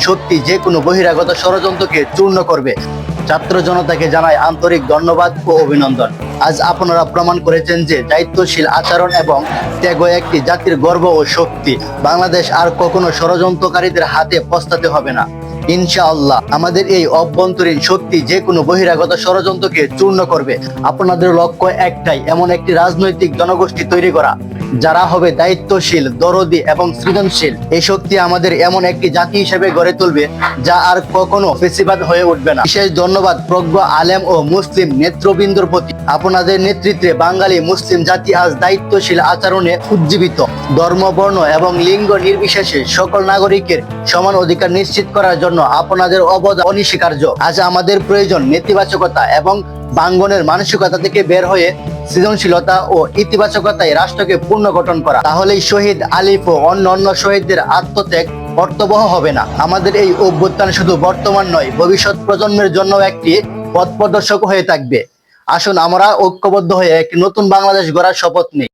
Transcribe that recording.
শক্তি যে কোনো বহিরাগত ষড়যন্ত্রকে চূর্ণ করবে। ছাত্র জনতাকে জানায় আন্তরিক ধন্যবাদ ও অভিনন্দন। আজ আপনারা প্রমাণ করেছেন যে দায়িত্বশীল আচরণ এবং ত্যাগ একটি জাতির গর্ব ও শক্তি। বাংলাদেশ আর কখনো ষড়যন্ত্রকারীদের হাতে পস্তাতে হবে না। ইনশাআল্লাহ আমাদের এই অভ্যন্তরীণ শক্তি যে কোনো বহিরাগত ষড়যন্ত্রকে চূর্ণ করবে। আপনাদের লক্ষ্য একটাই, এমন একটি রাজনৈতিক জনগোষ্ঠী তৈরি করা। যারা হবে দায়িত্বশীল, দরদি এবং সৃজনশীল, এই শক্তি আমাদের এমন একটি জাতি হিসেবে গড়ে তুলবে যা আর কখনো ফেসিবাদ হয়ে উঠবে না। বিশেষ ধন্যবাদ প্রজ্ঞ আলেম ও মুসলিম নেতৃবৃন্দর প্রতি। আপনাদের নেতৃত্বে বাঙালি মুসলিম জাতি আজ দায়িত্বশীল আচরণে উজ্জীবিত। ধর্ম, বর্ণ এবং লিঙ্গ নির্বিশেষে সকল নাগরিকের সমান অধিকার নিশ্চিত করার জন্য আপনাদের অবদান অনস্বীকার্য। আজ আমাদের প্রয়োজন নেতিবাচকতা এবং বাঙ্গনের মানসিকতা থেকে বের হয়ে সৃজনশীলতা ও ইতিবাচকতায় রাষ্ট্রকে পুনর্গঠন করা। তাহলেই শহীদ আলিফ ও অন্য অন্য শহীদদের আত্মত্যাগ কর্তব্য হবে না। আমাদের এই অভ্যুত্থান শুধু বর্তমান নয়, ভবিষ্যৎ প্রজন্মের জন্য একটি পথ প্রদর্শক হয়ে থাকবে। আসুন, আমরা ঐক্যবদ্ধ হয়ে একটি নতুন বাংলাদেশ গড়ার শপথ নিই।